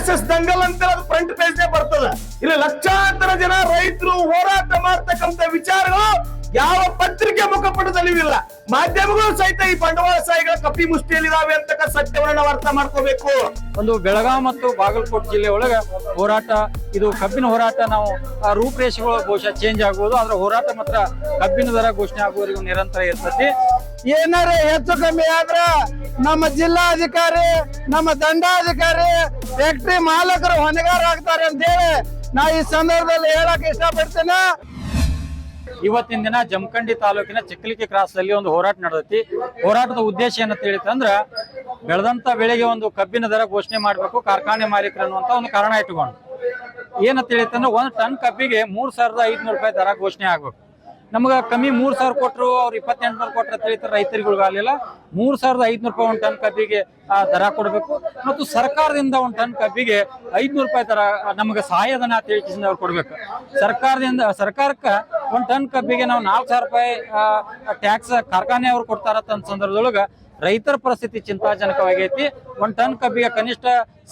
S S ದಂಗಲ್ ಅಂತ ಅದು ಫ್ರಂಟ್ ಪೇಜ್ ಬರ್ತದ. ಇಲ್ಲಿ ಲಕ್ಷಾಂತರ ಜನ ರೈತರು ಹೋರಾಟ ಮಾಡ್ತಕ್ಕಂತ ವಿಚಾರಗಳು ಯಾವ ಪತ್ರಿಕೆ ಮುಖಪಟದಲ್ಲಿ ಇಲ್ಲ ಮಾಧ್ಯಮಗಳು ಸಹಿತ ಈ ಬಂಡವಾಳಶಾಹಿಗಳ ಕಪ್ಪಿ ಮುಷ್ಟಿಯಲ್ಲಿದ್ದಾವೆ ಅಂತಕ್ಕ ಸತ್ಯವನ್ನ ನಾವು ಅರ್ಥ ಮಾಡ್ಕೋಬೇಕು. ಒಂದು ಬೆಳಗಾವಿ ಮತ್ತು ಬಾಗಲಕೋಟೆ ಜಿಲ್ಲೆ ಒಳಗ ಹೋರಾಟ ಇದು ಕಬ್ಬಿನ ಹೋರಾಟ ನಾವು ಆ ರೂಪರೇಷೆಗಳು ಬಹುಶಃ ಚೇಂಜ್ ಆಗ್ಬೋದು. ಆದ್ರೆ ಹೋರಾಟ ಮಾತ್ರ ಕಬ್ಬಿನ ದರ ಘೋಷಣೆ ಆಗುವವರೆಗೂ ನಿರಂತರ ಇರ್ತತಿ ಏನಾರ ಹೆಚ್ಚು ಕಮ್ಮಿ ಆದ್ರ ನಮ್ಮ ಜಿಲ್ಲಾಧಿಕಾರಿ, ನಮ್ಮ ದಂಡಾಧಿಕಾರಿ ಫ್ಯಾಕ್ಟ್ರಿ ಮಾಲಕರು ಹೊಣೆಗಾರ ಆಗ್ತಾರೆ ಅಂತ ಹೇಳಿ ನಾ ಈ ಸಂದರ್ಭದಲ್ಲಿ ಹೇಳಕ್ ಇಷ್ಟಪಡ್ತೇನೆ. ಇವತ್ತಿನ ದಿನ ಜಮಖಂಡಿ ತಾಲೂಕಿನ ಚಿಕ್ಕಲಿಕೆ ಕ್ರಾಸ್ ಅಲ್ಲಿ ಒಂದು ಹೋರಾಟ ನಡೆದೈತಿ. ಹೋರಾಟದ ಉದ್ದೇಶ ಏನಂತ ಹೇಳಿತಂದ್ರ ಬೆಳೆದಂತ ಬೆಳೆಗೆ ಒಂದು ಕಬ್ಬಿನ ದರ ಘೋಷಣೆ ಮಾಡಬೇಕು, ಕಾರ್ಖಾನೆ ಮಾಲೀಕರು ಅನ್ನುವಂತ ಒಂದು ಕಾರಣ ಇಟ್ಟುಕೊಂಡು. ಏನಂತ ಹೇಳಿತಂದ್ರೆ ಒಂದು ಟನ್ ಕಬ್ಬಿಗೆ ಮೂರ್ ಸಾವಿರದ ಐದ್ನೂರು ರೂಪಾಯಿ ದರ ಘೋಷಣೆ ಆಗ್ಬೇಕು. ನಮ್ಗ ಕಮ್ಮಿ ಮೂರ್ ಸಾವಿರ ಕೊಟ್ರು, ಅವ್ರು ಇಪ್ಪತ್ತೆಂಟುನೂರು ಕೊಟ್ಟರೆ ತಿಳಿತಾರೆ ಹೇಳ್ತಾರೆ ರೈತರಿಗಳಿಗಾಗಲಿಲ್ಲ ಮೂರ್ ಸಾವಿರದ ಐದ್ನೂರು ರೂಪಾಯಿ ಒಂದು ಟನ್ ಕಬ್ಬಿಗೆ ದರ ಕೊಡಬೇಕು. ಮತ್ತು ಸರ್ಕಾರದಿಂದ ಒಂದು ಟನ್ ಕಬ್ಬಿಗೆ ಐದ್ನೂರು ರೂಪಾಯಿ ದರ ನಮಗೆ ಸಹಾಯಧನ ಅಂತ ಹೇಳಿ ಅವ್ರು ಕೊಡ್ಬೇಕು. ಸರ್ಕಾರದಿಂದ, ಸರ್ಕಾರಕ್ಕೆ ಒಂದು ಟನ್ ಕಬ್ಬಿಗೆ ನಾವು ನಾಲ್ಕು ಸಾವಿರ ರೂಪಾಯಿ ಟ್ಯಾಕ್ಸ್ ಕಾರ್ಖಾನೆ ಅವ್ರು ಅಂತ ಸಂದರ್ಭದೊಳಗ ರೈತರ ಪರಿಸ್ಥಿತಿ ಚಿಂತಾಜನಕವಾಗೈತಿ. ಒಂದ್ ಟನ್ ಕಬ್ಬಿಗೆ ಕನಿಷ್ಠ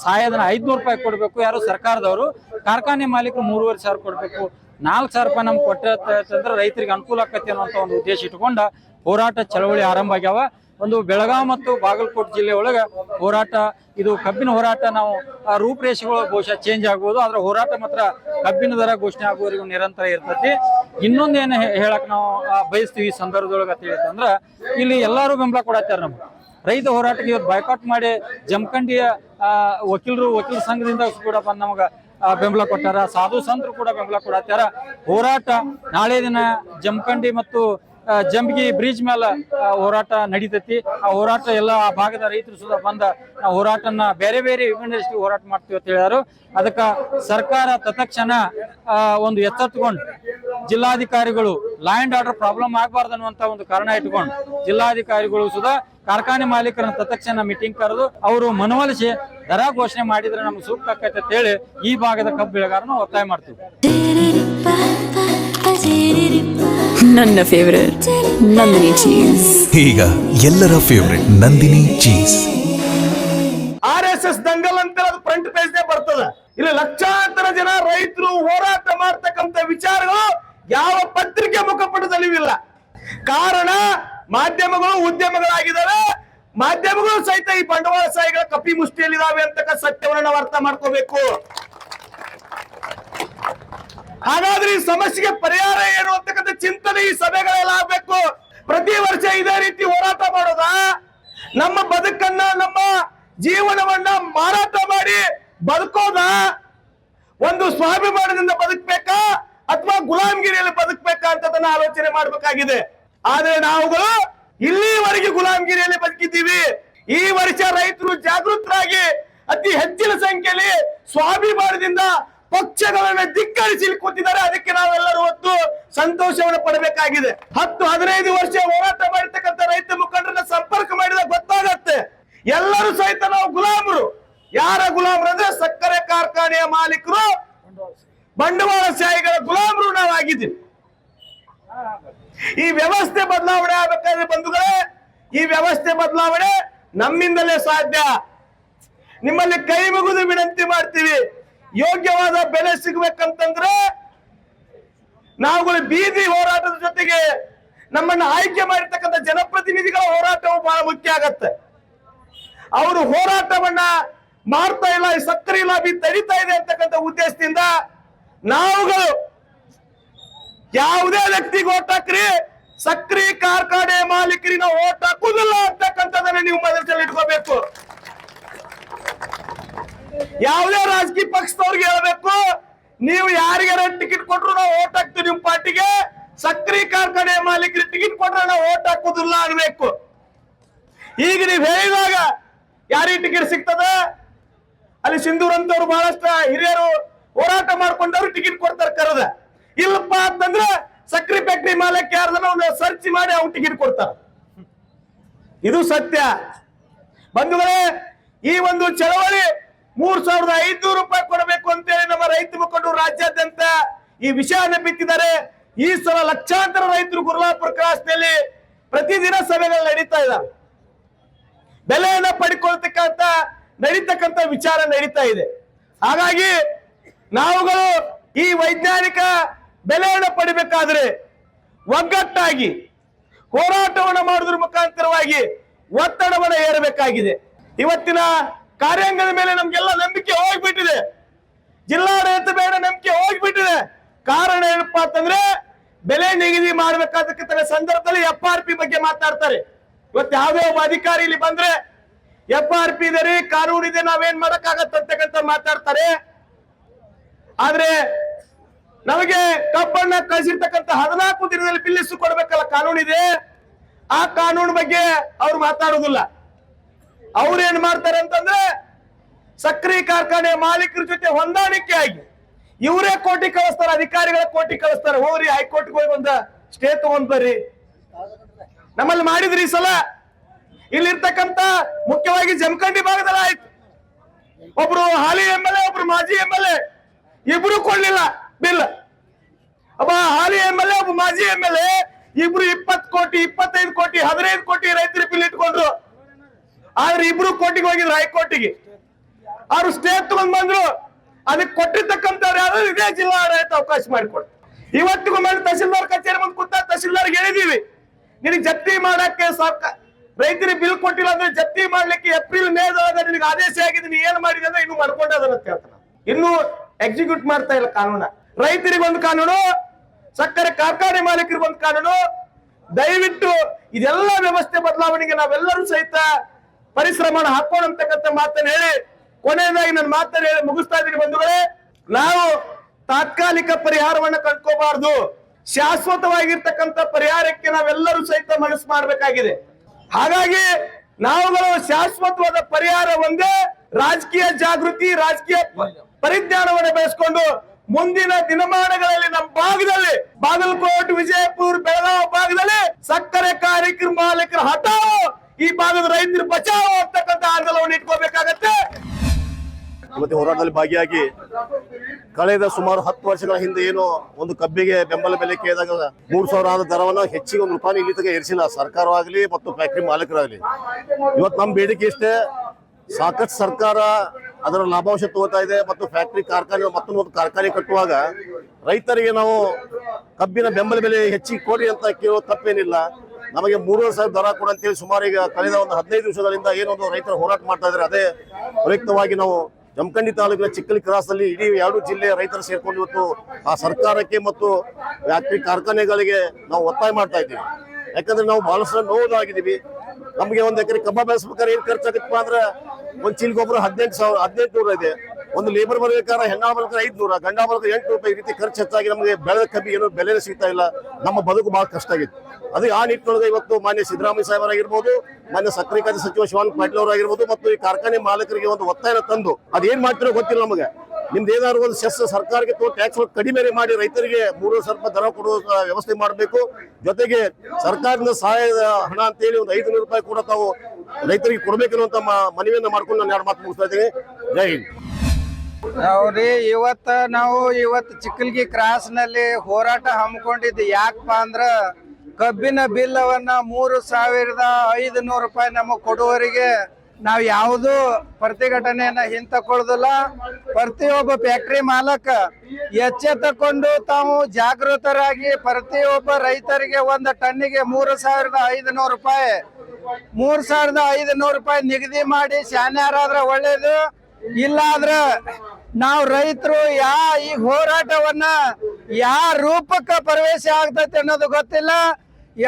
ಸಹಾಯಧನ ಐದ್ನೂರು ರೂಪಾಯಿ ಕೊಡಬೇಕು. ಯಾರು ಸರ್ಕಾರದವರು, ಕಾರ್ಖಾನೆ ಮಾಲೀಕರು ಮೂರುವರೆ ಸಾವಿರ ಕೊಡಬೇಕು. ನಾಲ್ಕು ಸಾವಿರ ರೂಪಾಯಿ ನಮ್ಗೆ ಕೊಟ್ಟಂದ್ರೆ ರೈತರಿಗೆ ಅನುಕೂಲ ಆಕತಿ ಅನ್ನುವಂಥ ಒಂದು ಉದ್ದೇಶ ಇಟ್ಕೊಂಡು ಹೋರಾಟ ಚಳವಳಿ ಆರಂಭ ಆಗ್ಯಾವ. ಒಂದು ಬೆಳಗಾವಿ ಮತ್ತು ಬಾಗಲಕೋಟೆ ಜಿಲ್ಲೆ ಒಳಗ ಹೋರಾಟ, ಇದು ಕಬ್ಬಿನ ಹೋರಾಟ ನಾವು ರೂಪರೇಷೆಗಳು ಬಹುಶಃ ಚೇಂಜ್ ಆಗ್ಬೋದು, ಆದ್ರೆ ಹೋರಾಟ ಮಾತ್ರ ಕಬ್ಬಿನ ದರ ಘೋಷಣೆ ಆಗುವವರೆಗೂ ನಿರಂತರ ಇರ್ತತಿ. ಇನ್ನೊಂದೇನು ಹೇಳಕ್ ನಾವು ಬಯಸ್ತೀವಿ ಈ ಸಂದರ್ಭದೊಳಗೆ ಅಂತ ಹೇಳಿತಂದ್ರ, ಇಲ್ಲಿ ಎಲ್ಲಾರು ಬೆಂಬಲ ಕೊಡತ್ತಾರ ನಮ್ಗೆ. ರೈತ ಹೋರಾಟಕ್ಕೆ ಇವತ್ತು ಬಾಯ್ಕಾಟ್ ಮಾಡಿ ಜಮಖಂಡಿಯ ವಕೀಲರು, ವಕೀಲ ಸಂಘದಿಂದ ಕೂಡ ಬಂದು ನಮಗೆ ಬೆಂಬಲ ಕೊಟ್ಟಾರ. ಸಾಧು ಸಂತರು ಕೂಡ ಬೆಂಬಲ ಕೊಡತ್ತಾರ. ಹೋರಾಟ ನಾಳೆ ದಿನ ಜಮಖಂಡಿ ಮತ್ತು ಜಂಬಗಿ ಬ್ರಿಡ್ಜ್ ಮೇಲೆ ಹೋರಾಟ ನಡೀತೈತಿ. ಆ ಹೋರಾಟ ಎಲ್ಲ ಆ ಭಾಗದ ರೈತರು ಸುದ ಬಂದ ಹೋರಾಟನ ಬೇರೆ ಬೇರೆ ವಿಭಿನ್ನ ಹೋರಾಟ ಮಾಡ್ತೀವಿ ಅಂತ ಹೇಳ್ಯಾರು. ಅದಕ್ಕ ಸರ್ಕಾರ ತತ್ಕ್ಷಣ ಒಂದು ಎತ್ತೆತ್ಕೊಂಡು ಜಿಲ್ಲಾಧಿಕಾರಿಗಳು ಲಾ ಅಂಡ್ ಆರ್ಡರ್ ಪ್ರಾಬ್ಲಮ್ ಆಗಬಾರ್ದು ಅನ್ನುವಂತ ಒಂದು ಕಾರಣ ಇಟ್ಕೊಂಡು ಜಿಲ್ಲಾಧಿಕಾರಿಗಳು ಸುದ ಕಾರ್ಖಾನೆ ಮಾಲೀಕರನ್ನ ತತ್ಕ್ಷಣ ಮೀಟಿಂಗ್ ಕರೆದು ಅವರು ಮನವೊಲಿಸಿ ದರ ಘೋಷಣೆ ಮಾಡಿದ್ರೆ ನಮ್ಗೆ ಸೂಕ್ತ ಆಕೈತೆ ಅಂತ ಹೇಳಿ ಈ ಭಾಗದ ಕಬ್ಬು ಬೆಳೆಗಾರನ ಒತ್ತಾಯ ಮಾಡ್ತೀವಿ. ನನ್ನ ಫೇವರೇಟ್ ನಂದಿನಿ ಚೀಸ್ ಈಗ ಎಲ್ಲರ favourite Nandini cheese R S S Dangal ಅಂತ ಅದು ಫ್ರಂಟ್ ಪೇಜ್ ಬರ್ತದ. ಇಲ್ಲಿ ಲಕ್ಷಾಂತರ ಜನ ರೈತರು ಹೋರಾಟ ಮಾಡ್ತಕ್ಕಂತ ವಿಚಾರಗಳು ಯಾವ ಪತ್ರಿಕೆ ಮುಖಪಟದಲ್ಲಿ ಇಲ್ಲ ಕಾರಣ ಮಾಧ್ಯಮಗಳು ಉದ್ಯಮಗಳಾಗಿದ್ದಾವೆ ಮಾಧ್ಯಮಗಳು ಸಹಿತ ಈ ಬಂಡವಾಳಶಾಹಿಗಳ ಕಪಿ ಮುಷ್ಟಿಯಲ್ಲಿದ್ದಾವೆ ಅಂತಕ್ಕ ಸತ್ಯವನ್ನು ನಾವು ಅರ್ಥ ಮಾಡ್ಕೋಬೇಕು. ಹಾಗಾದ್ರೆ ಈ ಸಮಸ್ಯೆಗೆ ಪರಿಹಾರ ಏನು ಅಂತಕ್ಕಂಥ ಚಿಂತನೆ ಈ ಸಭೆಗಳೆಲ್ಲ ಆಗ್ಬೇಕು. ಪ್ರತಿ ವರ್ಷ ಇದೇ ರೀತಿ ಹೋರಾಟ ಮಾಡೋದ? ನಮ್ಮ ಬದುಕನ್ನ, ನಮ್ಮ ಜೀವನವನ್ನ ಮಾರಾಟ ಮಾಡಿ ಬದುಕೋದ? ಒಂದು ಸ್ವಾಭಿಮಾನದಿಂದ ಬದುಕ್ಬೇಕಾ? ಅಥವಾ ಗುಲಾಮಗಿರಿಯಲ್ಲಿ ಬದುಕ್ಬೇಕಾ ಅಂತದನ್ನ ಆಲೋಚನೆ ಮಾಡ್ಬೇಕಾಗಿದೆ. ಆದ್ರೆ ನಾವುಗಳು ಇಲ್ಲಿವರೆಗೆ ಗುಲಾಮಗಿರಿಯಲ್ಲಿ ಬದುಕಿದ್ದೀವಿ. ಈ ವರ್ಷ ರೈತರು ಜಾಗೃತರಾಗಿ ಅತಿ ಹೆಚ್ಚಿನ ಸಂಖ್ಯೆಯಲ್ಲಿ ಸ್ವಾಭಿಮಾನದಿಂದ ಪಕ್ಷಗಳನ್ನ ಧಿಕ್ಕರಿಸಿ ಕೂತಿದ್ದಾರೆ ಅದಕ್ಕೆ ನಾವೆಲ್ಲರೂ ಹೊತ್ತು ಸಂತೋಷವನ್ನು ಪಡಬೇಕಾಗಿದೆ. ಹತ್ತು, ಹದಿನೈದು ವರ್ಷ ಹೋರಾಟ ಮಾಡಿರ್ತಕ್ಕಂಥ ರೈತ ಮುಖಂಡರನ್ನ ಸಂಪರ್ಕ ಮಾಡಿದಾಗ ಗೊತ್ತಾಗತ್ತೆ. ಎಲ್ಲರೂ ಸಹಿತ ನಾವು ಗುಲಾಮರು. ಯಾರ ಗುಲಾಮರು ಅಂದ್ರೆ ಸಕ್ಕರೆ ಕಾರ್ಖಾನೆಯ ಮಾಲೀಕರು, ಬಂಡವಾಳಶಾಹಿಗಳ ಗುಲಾಮರು ನಾವು ಆಗಿದ್ದೀವಿ. ಈ ವ್ಯವಸ್ಥೆ ಬದಲಾವಣೆ ಆಗಬೇಕಾದ್ರೆ ಬಂಧುಗಳೇ, ಈ ವ್ಯವಸ್ಥೆ ಬದಲಾವಣೆ ನಮ್ಮಿಂದಲೇ ಸಾಧ್ಯ. ನಿಮ್ಮಲ್ಲಿ ಕೈ ಮುಗಿದು ವಿನಂತಿ ಮಾಡ್ತೀವಿ. ಯೋಗ್ಯವಾದ ಬೆಲೆ ಸಿಗ್ಬೇಕಂತಂದ್ರೆ ನಾವುಗಳು ಬೀದಿ ಹೋರಾಟದ ಜೊತೆಗೆ ನಮ್ಮನ್ನ ಆಯ್ಕೆ ಮಾಡಿರ್ತಕ್ಕಂಥ ಜನಪ್ರತಿನಿಧಿಗಳ ಹೋರಾಟವು ಬಹಳ ಮುಖ್ಯ ಆಗತ್ತೆ. ಅವರು ಹೋರಾಟವನ್ನ ಮಾಡ್ತಾ ಇಲ್ಲ ಸಕ್ಕರೆ ಲಾಭಿ ತಡಿತಾ ಇದೆ ಅಂತಕ್ಕಂಥ ಉದ್ದೇಶದಿಂದ ನಾವುಗಳು ಯಾವುದೇ ವ್ಯಕ್ತಿಗೆ ಓಟ್ ಹಾಕ್ರಿ ಸಕ್ರಿ ಕಾರ್ಖಾನೆ ಮಾಲೀಕರಿನ ಓಟ್ ಹಾಕುದಿಲ್ಲ ಅಂತಕ್ಕಂಥದ್ದನ್ನ ನೀವು ಮನಸ್ಸಲ್ಲಿ ಇಟ್ಕೋಬೇಕು. ಯಾವುದೇ ರಾಜಕೀಯ ಪಕ್ಷದವ್ರಿಗೆ ಹೇಳಬೇಕು. ನೀವು ಯಾರಿಗಾರ ಟಿಕೆಟ್ ಕೊಟ್ರು ನಾವು ಓಟ್ ಹಾಕ್ತೀವಿ ನಿಮ್ ಪಾರ್ಟಿಗೆ. ಸಕ್ರಿ ಕಾರ್ಖಾನೆ ಮಾಲೀಕರಿಗೆ ಟಿಕೆಟ್ ಕೊಟ್ರೆ ನಾವು ಓಟ್ ಹಾಕೋದಿಲ್ಲ ಅನ್ಬೇಕು. ಈಗ ನೀವು ಹೇಳಿದಾಗ ಯಾರಿಗೆ ಟಿಕೆಟ್ ಸಿಗ್ತದ? ಅಲ್ಲಿ ಸಿಂಧೂರ್ ಅಂತವ್ರು ಬಹಳಷ್ಟು ಹಿರಿಯರು ಹೋರಾಟ ಮಾಡ್ಕೊಂಡವ್ರು ಟಿಕೆಟ್ ಕೊಡ್ತಾರೆ ಕರೆದ. ಇಲ್ಲಪ್ಪ ಅಂತಂದ್ರೆ ಸಕ್ರಿ ಫ್ಯಾಕ್ಟ್ರಿ ಮಾಲಕ್ ಯಾರ್ದನ ಒಂದು ಸರ್ಚ್ ಮಾಡಿ ಅವ್ನು ಟಿಕೆಟ್ ಕೊಡ್ತಾರ. ಇದು ಸತ್ಯ. ಬಂಧುಗಳೇ, ಈ ಒಂದು ಚಳವಳಿ ಮೂರ್ ಸಾವಿರದ ಐದ್ನೂರು ರೂಪಾಯಿ ಕೊಡಬೇಕು ಅಂತೇಳಿ ನಮ್ಮ ರೈತ ಮುಖಂಡರು ರಾಜ್ಯಾದ್ಯಂತ ಈ ವಿಷಯನ ಬಿತ್ತಿದ್ದಾರೆ. ಈ ಸಲ ಲಕ್ಷಾಂತರ ರೈತರು ಗುರುಲಾಪುರ ಕ್ರಾಸ್ನಲ್ಲಿ ಪ್ರತಿದಿನ ಸಭೆಗಳು ನಡೀತಾ ಇದ್ದಾರೆ ಬೆಲೆಯನ್ನ ಪಡ್ಕೊಳ್ತಕ್ಕಂತ ನಡೀತಕ್ಕಂತ ವಿಚಾರ ನಡೀತಾ ಇದೆ. ಹಾಗಾಗಿ ನಾವುಗಳು ಈ ವೈಜ್ಞಾನಿಕ ಬೆಲೆಯನ್ನು ಪಡಿಬೇಕಾದ್ರೆ ಒಗ್ಗಟ್ಟಾಗಿ ಹೋರಾಟವನ್ನು ಮಾಡುದ್ರ ಮುಖಾಂತರವಾಗಿ ಒತ್ತಡವನ್ನು ಏರಬೇಕಾಗಿದೆ ಇವತ್ತಿನ ಕಾರ್ಯಾಂಗದ ಮೇಲೆ ನಮ್ಗೆಲ್ಲ ನಂಬಿಕೆ ಹೋಗ್ಬಿಟ್ಟಿದೆ. ಜಿಲ್ಲಾಡಳಿತ ಬೇಡ ನಂಬಿಕೆ ಹೋಗ್ಬಿಟ್ಟಿದೆ. ಕಾರಣ ಏನಪ್ಪಾ ಅಂತಂದ್ರೆ, ಬೆಲೆ ನಿಗದಿ ಮಾಡ್ಬೇಕಾದಕ್ಕಂತ ಸಂದರ್ಭದಲ್ಲಿ ಎಫ್ ಆರ್ ಪಿ ಬಗ್ಗೆ ಮಾತಾಡ್ತಾರೆ. ಇವತ್ತು ಯಾವುದೇ ಒಬ್ಬ ಅಧಿಕಾರಿ ಇಲ್ಲಿ ಬಂದ್ರೆ ಎಫ್ ಆರ್ ಪಿ ಇದೆ ರೀ ಕಾನೂನು ಇದೆ, ನಾವೇನ್ ಮಾಡಕ್ಕಾಗತ್ತಂತಕ್ಕಂತ ಮಾತಾಡ್ತಾರೆ. ಆದ್ರೆ, ನಮಗೆ ಕಬ್ಬನ್ನ ಕಳಿಸಿರ್ತಕ್ಕಂಥ ಹದಿನಾಲ್ಕು ದಿನದಲ್ಲಿ ಬಿಲ್ಲಿಸು ಕೊಡ್ಬೇಕಲ್ಲ ಕಾನೂನಿದೆ. ಆ ಕಾನೂನು ಬಗ್ಗೆ ಅವ್ರು ಮಾತಾಡುದಿಲ್ಲ. ಅವ್ರು ಏನ್ ಮಾಡ್ತಾರೆ ಅಂತಂದ್ರೆ ಸಕ್ಕರೆ ಕಾರ್ಖಾನೆ ಮಾಲೀಕರ ಜೊತೆ ಹೊಂದಾಣಿಕೆ ಆಗಿ ಇವರೇ ಕೋಟಿ ಕಳಿಸ್ತಾರೆ, ಅಧಿಕಾರಿಗಳ ಕೋಟಿ ಕಳಿಸ್ತಾರೆ, ಹೋಗ್ರಿ ಹೈಕೋರ್ಟ್ ಹೋಗಿ ಒಂದ ಸ್ಟೇ ತಗೊಂಡ್ ಬರ್ರಿ. ನಮ್ಮಲ್ಲಿ ಮಾಡಿದ್ರಿ ಈ ಸಲ. ಇಲ್ಲಿರ್ತಕ್ಕಂತ ಮುಖ್ಯವಾಗಿ ಜಮಖಂಡಿ ಭಾಗದಲ್ಲಿ ಆಯ್ತು. ಒಬ್ರು ಹಾಲಿ ಎಂ ಎಲ್ ಎ ಒಬ್ರು ಮಾಜಿ ಎಂ ಎಲ್ ಎ ಇಬ್ರು ಕೊಡ್ಲಿಲ್ಲ ಬಿಲ್. ಒಬ್ಬ ಹಾಲಿ ಎಂ ಎಲ್ ಎ ಒಬ್ಬ ಮಾಜಿ ಎಂ ಎಲ್ ಎ ಇಬ್ರು ಇಪ್ಪತ್ ಕೋಟಿ, ಇಪ್ಪತ್ತೈದು ಕೋಟಿ, ಹದಿನೈದು ಕೋಟಿ ರೈತರ ಬಿಲ್ ಇಟ್ಕೊಂಡ್ರು. ಆದ್ರೆ ಇಬ್ರು ಕೋರ್ಟಿಗೆ ಹೋಗಿದ್ರು ಹೈಕೋರ್ಟಿಗೆ ಅವ್ರು ಸ್ಟೇ ತಗೊಂಡ್ ಬಂದ್ರು. ಅದಕ್ಕೆ ಕೊಟ್ಟಿರ್ತಕ್ಕಂಥವ್ರು ಯಾರು? ಇದೇ ಜಿಲ್ಲಾ ಆಡಳಿತ ಅವಕಾಶ ಮಾಡಿಕೊಡ್ತಾರೆ ಇವತ್ತಿಗೂ ಮೇಲೆ ತಹಸೀಲ್ದಾರ್ ಕಚೇರಿ ಮುಂದೆ ಕೂತ ತಹಸೀಲ್ದಾರ್ಗೆ ಹೇಳಿದೀವಿ. ನಿನಗೆ ಜಪ್ತಿ ಮಾಡಕ್ಕೆ ಸರ್ಕಾರ ರೈತರಿಗೆ ಬಿಲ್ ಕೊಟ್ಟಿಲ್ಲ ಅಂದ್ರೆ ಜಪ್ತಿ ಮಾಡ್ಲಿಕ್ಕೆ ಏಪ್ರಿಲ್ ಮೇದೊಳಗೆ ನಿನಗೆ ಆದೇಶ ಆಗಿದೆ ನೀ ಏನ್ ಮಾಡಿದೆ ಅಂದ್ರೆ ಇನ್ನು ಅಂತ ಹೇಳ್ತಾನೆ. ಇನ್ನು ಎಕ್ಸಿಕ್ಯೂಟ್ ಮಾಡ್ತಾ ಇಲ್ಲ ಕಾನೂನ. ರೈತರಿಗೆ ಒಂದು ಕಾನೂನು, ಸಕ್ಕರೆ ಕಾರ್ಖಾನೆ ಮಾಲೀಕರಿಗೆ ಒಂದು ಕಾನೂನು. ದಯವಿಟ್ಟು ಇದೆಲ್ಲ ವ್ಯವಸ್ಥೆ ಬದಲಾವಣೆಗೆ ನಾವೆಲ್ಲರೂ ಸಹಿತ ಪರಿಶ್ರಮ ಹಾಕೋಣ ಅಂತಕ್ಕಂಥ ಮಾತನ್ನ ಹೇಳಿ, ಕೊನೆಯದಾಗಿ ನನ್ನ ಮಾತನ್ನ ಹೇಳಿ ಮುಗಿಸ್ತಾ ಇದ್ದೀನಿ ಬಂಧುಗಳೇ. ನಾವು ತಾತ್ಕಾಲಿಕ ಪರಿಹಾರವನ್ನ ಕಂಡ್ಕೋಬಾರ್ದು. ಶಾಶ್ವತವಾಗಿರ್ತಕ್ಕಂಥ ಪರಿಹಾರಕ್ಕೆ ನಾವೆಲ್ಲರೂ ಸಹಿತ ಮನಸ್ಸು ಮಾಡಬೇಕಾಗಿದೆ. ಹಾಗಾಗಿ ನಾವುಗಳು ಶಾಶ್ವತವಾದ ಪರಿಹಾರ ಒಂದೇ ರಾಜಕೀಯ ಜಾಗೃತಿ, ರಾಜಕೀಯ ಪರಿಜ್ಞಾನವನ್ನು ಬೆಳೆಸ್ಕೊಂಡು ಮುಂದಿನ ದಿನಮಾನಗಳಲ್ಲಿ ನಮ್ಮ ಭಾಗದಲ್ಲಿ ಬಾಗಲಕೋಟ್, ವಿಜಯಪುರ, ಬೆಳಗಾವಿ ಭಾಗದಲ್ಲಿ ಸಕ್ಕರೆ ಕಾರ್ಯಕ್ರಮ ಮಾಲೀಕರ ಹಠಾವು ಈ ಭಾಗದ ರೈತರು ಬಚಾವ್ ಅಂತಕ್ಕಂಥ ಆಂದೋಲನವನ್ನು ಇಟ್ಕೋಬೇಕಾಗತ್ತೆ. ಇವತ್ತು ಹೋರಾಟದಲ್ಲಿ ಭಾಗಿಯಾಗಿ ಕಳೆದ ಸುಮಾರು ಹತ್ತು ವರ್ಷಗಳ ಹಿಂದೆ ಏನು ಒಂದು ಕಬ್ಬಿಗೆ ಬೆಂಬಲ ಬೆಲೆ ಕೇಳಿದಾಗ ಮೂರು ಸಾವಿರ ಆದ ದರವನ್ನು ಹೆಚ್ಚಿಗೆ ಒಂದು ರೂಪಾಯಿ ಇಲ್ಲಿ ತಗ ಏರಿಸಿಲ್ಲ. ಸರ್ಕಾರವಾಗಲಿ ಮತ್ತು ಫ್ಯಾಕ್ಟ್ರಿ ಮಾಲೀಕರಾಗಲಿ. ಇವತ್ತು ನಮ್ಮ ಬೇಡಿಕೆ ಇಷ್ಟೇ. ಸಾಕಷ್ಟು ಸರ್ಕಾರ ಅದರ ಲಾಭಾಂಶ ತಗೋತಾ ಇದೆ ಮತ್ತು ಫ್ಯಾಕ್ಟ್ರಿ ಕಾರ್ಖಾನೆ ಮತ್ತೊಂದು ಕಾರ್ಖಾನೆ ಕಟ್ಟುವಾಗ ರೈತರಿಗೆ ನಾವು ಕಬ್ಬಿನ ಬೆಂಬಲ ಬೆಲೆ ಹೆಚ್ಚಿಗೆ ಕೊಡಿ ಅಂತ ಕೇಳೋ ತಪ್ಪೇನಿಲ್ಲ. ನಮಗೆ ಮೂರುವರೆ ಸಾವಿರ ದರ ಕೊಡು ಅಂತೇಳಿ ಸುಮಾರು ಈಗ ಕಳೆದ ಒಂದು ಹದಿನೈದು ದಿವಸಗಳಿಂದ ಏನೊಂದು ರೈತರು ಹೋರಾಟ ಮಾಡ್ತಾ ಇದ್ದಾರೆ. ಅದೇ ಪ್ರಯುಕ್ತವಾಗಿ ನಾವು ಜಮಖಂಡಿ ತಾಲೂಕಿನ ಚಿಕ್ಕಲಿ ಕ್ರಾಸಲ್ಲಿ ಇಡೀ ಎರಡು ಜಿಲ್ಲೆಯ ರೈತರು ಸೇರ್ಕೊಂಡು ಇವತ್ತು ಆ ಸರ್ಕಾರಕ್ಕೆ ಮತ್ತು ಫ್ಯಾಕ್ಟ್ರಿ ಕಾರ್ಖಾನೆಗಳಿಗೆ ನಾವು ಒತ್ತಾಯ ಮಾಡ್ತಾ ಇದ್ದೀವಿ. ಯಾಕಂದ್ರೆ ನಾವು ಬಹಳಷ್ಟು ನೋವುದಾಗಿದ್ದೀವಿ. ನಮಗೆ ಒಂದು ಎಕರೆ ಕಬ್ಬ ಬೆಳೆಸ್ಬೇಕಾದ್ರೆ ಏನು ಖರ್ಚಾಗತ್ತಪ್ಪ ಅಂದ್ರೆ ಒಂದು ಚೀಲ ಗೊಬ್ಬರ ಹದಿನೆಂಟು ಸಾವಿರ ಹದಿನೆಂಟು ನೂರ ಇದೆ. ಒಂದು ಲೇಬರ್ ಬರ್ಬೇಕಾದ್ರೆ ಹೆಣ್ಣಾಳ ಮಲಕ ಐದ್ನೂರ, ಗಂಡ ಮಲಕ ಎಂಟು ರೂಪಾಯಿ ರೀತಿ ಖರ್ಚು ಹೆಚ್ಚಾಗಿ ನಮಗೆ ಬೆಳೆದ ಕಬ್ಬಿ ಏನು ಬೆಲೆನೇ ಸಿಗ್ತಾ ಇಲ್ಲ. ನಮ್ಮ ಬದುಕು ಬಹಳ ಕಷ್ಟ ಆಗಿತ್ತು. ಅದು ಆ ನಿಟ್ಟಿನೊಳಗೆ ಇವತ್ತು ಮಾನ್ಯ ಸಿದ್ದರಾಮಯ್ಯ ಸಾಹೇಬರಾಗಿರ್ಬೋದು ಮಾನ್ಯ ಸಕ್ಕರೆ ಖಾತೆ ಸಚಿವ ಶಿವಾನಂದ ಪಾಟೀಲ್ ಅವರಾಗಿರ್ಬೋದು, ಮತ್ತು ಈ ಕಾರ್ಖಾನೆ ಮಾಲೀಕರಿಗೆ ಒಂದು ಒತ್ತಾಯ ತಂದು ಅದೇನ್ ಮಾಡ್ತಿರೋ ಗೊತ್ತಿಲ್ಲ ನಮಗೆ. ನಿಮ್ದು ಏನಾದ್ರು ಒಂದು ಸೆಸ್ ಸರ್ಕಾರಕ್ಕೆ ಟ್ಯಾಕ್ಸ್ ಕಡಿಮೆ ಮಾಡಿ ರೈತರಿಗೆ ಮೂರು ಸ್ವಲ್ಪ ದರ ಕೊಡುವ ವ್ಯವಸ್ಥೆ ಮಾಡಬೇಕು. ಜೊತೆಗೆ ಸರ್ಕಾರದಿಂದ ಸಹಾಯದ ಹಣ ಅಂತೇಳಿ ಒಂದು ಐದು ರೂಪಾಯಿ ಕೂಡ ತಾವು ರೈತರಿಗೆ ಕೊಡಬೇಕನ್ನುವಂತ ಮನವಿಯನ್ನು ಮಾಡ್ಕೊಂಡು ನಾನು ಎರಡು ಮಾತು ಮುಗಿಸ್ತಾ ಇದ್ದೀನಿ. ಜೈ ಹಿಂದ್. ಅವ್ರಿ, ಇವತ್ತ ನಾವು ಇವತ್ತು ಚಿಕ್ಕಲ್ಗಿ ಕ್ರಾಸ್ನಲ್ಲಿ ಹೋರಾಟ ಹಮ್ಮಿಕೊಂಡಿದ್ದು. ಯಾಕಪ್ಪ ಅಂದ್ರ ಕಬ್ಬಿನ ಬಿಲ್ಲವನ್ನ ಮೂರು ಸಾವಿರದ ಐದು ನೂರು ರೂಪಾಯಿ ನಮಗೆ ಕೊಡುವವರಿಗೆ ನಾವು ಯಾವುದೂ ಪ್ರತಿಭಟನೆಯನ್ನ ಹಿಂತಕೊಳ್ಳೋದಿಲ್ಲ ಪ್ರತಿಯೊಬ್ಬ ಫ್ಯಾಕ್ಟ್ರಿ ಮಾಲಕ ಎಚ್ಚೆತ್ತಕೊಂಡು ತಾವು ಜಾಗೃತರಾಗಿ ಪ್ರತಿಯೊಬ್ಬ ರೈತರಿಗೆ ಒಂದು ಟನ್ನಿಗೆ ಮೂರು ಸಾವಿರದ ಐದು ನೂರು ರೂಪಾಯಿ, ಮೂರ್ ಸಾವಿರದ ಐದು ನೂರು ರೂಪಾಯಿ ನಿಗದಿ ಮಾಡಿ ಶಾನ್ಯಾರಾದ್ರೆ ಒಳ್ಳೇದು. ಇಲ್ಲ ಆದ್ರ ನಾವು ರೈತರು ಯಾ ಈ ಹೋರಾಟವನ್ನ ಯಾ ರೂಪಕ್ಕೆ ಪ್ರವೇಶ ಆಗ್ತೈತಿ ಅನ್ನೋದು ಗೊತ್ತಿಲ್ಲ.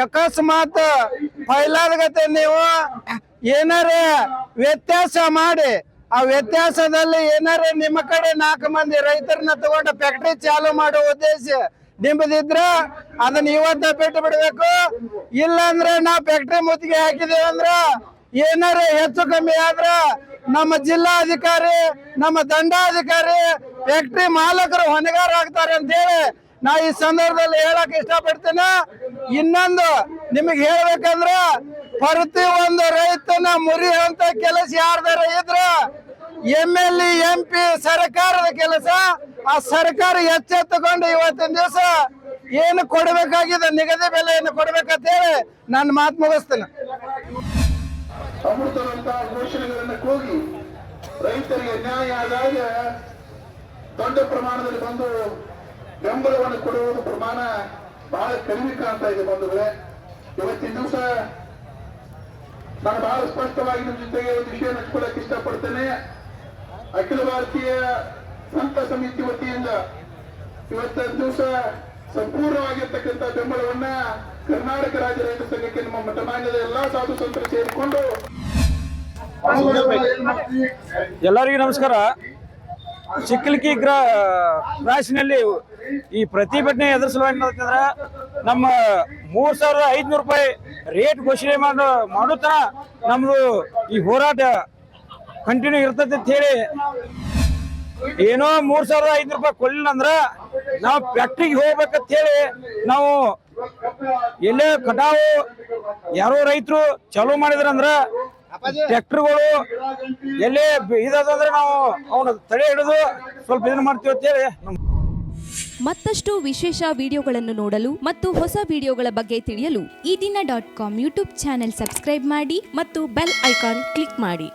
ಅಕಸ್ಮಾತ್ ಫೈಲಾದ್ಗತೆ ನೀವು. ಏನಾರ ವ್ಯತ್ಯಾಸ ಮಾಡಿ, ಆ ವ್ಯತ್ಯಾಸದಲ್ಲಿ ಏನಾರ ನಿಮ್ಮ ಕಡೆ ನಾಲ್ಕು ಮಂದಿ ರೈತರನ್ನ ತಗೊಂಡು ಫ್ಯಾಕ್ಟ್ರಿ ಚಾಲು ಮಾಡೋ ಉದ್ದೇಶ ನಿಮ್ಮದಿದ್ರ ಅದನ್ನ ಇವತ್ತ ಬಿಟ್ಟು ಬಿಡ್ಬೇಕು. ಇಲ್ಲ ಅಂದ್ರೆ ನಾವು ಫ್ಯಾಕ್ಟ್ರಿ ಮುತ್ತಿಗೆ ಹಾಕಿದೇವಂದ್ರ ಏನಾರ ಹೆಚ್ಚು ಕಮ್ಮಿ ಆದ್ರ ನಮ್ಮ ಜಿಲ್ಲಾಧಿಕಾರಿ, ನಮ್ಮ ದಂಡಾಧಿಕಾರಿ ಫ್ಯಾಕ್ಟ್ರಿ ಮಾಲಕರು ಹೊಣೆಗಾರ ಆಗ್ತಾರೆ ಅಂತ ಹೇಳಿ ನಾ ಈ ಸಂದರ್ಭದಲ್ಲಿ ಹೇಳಕ್ ಇಷ್ಟಪಡ್ತೇನೆ. ಇನ್ನೊಂದು ನಿಮಗೆ ಹೇಳ್ಬೇಕಂದ್ರ ಪ್ರತಿ ಒಂದು ರೈತನ ಮುರಿಯುವಂತ ಕೆಲಸ ಯಾರ್ದಾರ ಇದ್ರ ಎಂ ಎಲ್ ಎಂ ಪಿ ಸರ್ಕಾರದ ಕೆಲಸ, ಆ ಸರ್ಕಾರ ಎಚ್ಚೆತ್ತುಕೊಂಡು ಇವತ್ತಿನ ದಿವಸ ಏನು ಕೊಡಬೇಕಾಗಿದೆ, ನಿಗದಿ ಬೆಲೆಯನ್ನು ಕೊಡ್ಬೇಕಂತ ಹೇಳಿ ನನ್ನ ಮಾತು ಮುಗಿಸ್ತೇನೆ. ಅಮೃತದಂತಹ ಘೋಷಣೆಗಳನ್ನು ಕೂಗಿ ರೈತರಿಗೆ ನ್ಯಾಯ ಆದಾಗ ದೊಡ್ಡ ಪ್ರಮಾಣದಲ್ಲಿ ಬಂದು ಬೆಂಬಲವನ್ನು ಕೊಡುವುದು ಪ್ರಮಾಣ ಬಹಳ ಕಡಿಮೆ ಕಾಣ್ತಾ ಇದೆ ಬಂಧುಗಳೇ. ಇವತ್ತಿನ ದಿವಸ ನಾನು ಬಹಳ ಸ್ಪಷ್ಟವಾಗಿ ನಿಮ್ಮ ಜೊತೆಗೆ ಒಂದು ವಿಷಯ ಹಂಚ್ಕೊಳ್ಳಕ್ಕೆ ಇಷ್ಟಪಡ್ತೇನೆ. ಅಖಿಲ ಭಾರತೀಯ ಸಂತ ಸಮಿತಿ ವತಿಯಿಂದ ಇವತ್ತಿನ ದಿವಸ ಸಂಪೂರ್ಣವಾಗಿರ್ತಕ್ಕಂಥ ಬೆಂಬಲವನ್ನ ಕರ್ನಾಟಕ ರಾಜ್ಯ ರೈತ ಸಂಘಕ್ಕೆ ನಮ್ಮ ಮಠಮಾನ್ಯದ ಎಲ್ಲಾ ಸಾಧು ಸಂತರು ಸೇರಿಕೊಂಡು ಎಲ್ಲರಿಗೂ ನಮಸ್ಕಾರ. ಚಿಕ್ಕಲಿಕ್ಕಿ ಗ್ರಾ ಕ್ರಾಸಿನಲ್ಲಿ ಈ ಪ್ರತಿಭಟನೆ ಎದುರಿಸಲು ಸಲುವಾಗಿ ಏನಂತಂದ್ರ ನಮ್ಮ ಮೂರ್ ಸಾವಿರದ ಐದ್ನೂರು ರೂಪಾಯಿ ರೇಟ್ ಘೋಷಣೆ ಮಾಡೋ ಮಾಡುತ್ತಾ ನಮ್ದು ಈ ಹೋರಾಟ ಕಂಟಿನ್ಯೂ ಇರ್ತದೆ ಅಂತ ಹೇಳಿ ಏನೋ ಮೂರ್ ಸಾವಿರದ ಐದ್ನೂರು ರೂಪಾಯಿ ಕೊಡ್ಲಿಲ್ಲ ಅಂದ್ರೆ ನಾವು ಫ್ಯಾಕ್ಟ್ರಿಗೆ ಹೋಗ್ಬೇಕಂತ ಹೇಳಿ ನಾವು ಎಲ್ಲೇ ಕಟಾವು ಯಾರೋ ರೈತರು ಚಾಲೂ ಮಾಡಿದ್ರಂದ್ರ ಟ್ರ್ಯಾಕ್ಟರ್ಗಳು ಎಲ್ಲಿ ಇದಾದ್ರೆ ನಾವು ಅವನ ತಡೆ ಹಿಡಿದು ಸ್ವಲ್ಪ ಇದನ್ನ ಮಾಡ್ತೀವಿ ಅಂತ ಹೇಳಿ ಮತ್ತಷ್ಟು ವಿಶೇಷ ವಿಡಿಯೋಗಳನ್ನು ನೋಡಲು ಮತ್ತು ಹೊಸ ವಿಡಿಯೋಗಳ ಬಗ್ಗೆ ತಿಳಿಯಲು Eedina dot com YouTube channel subscribe ಮಾಡಿ ಮತ್ತು ಬೆಲ್ ಐಕಾನ್ ಕ್ಲಿಕ್ ಮಾಡಿ.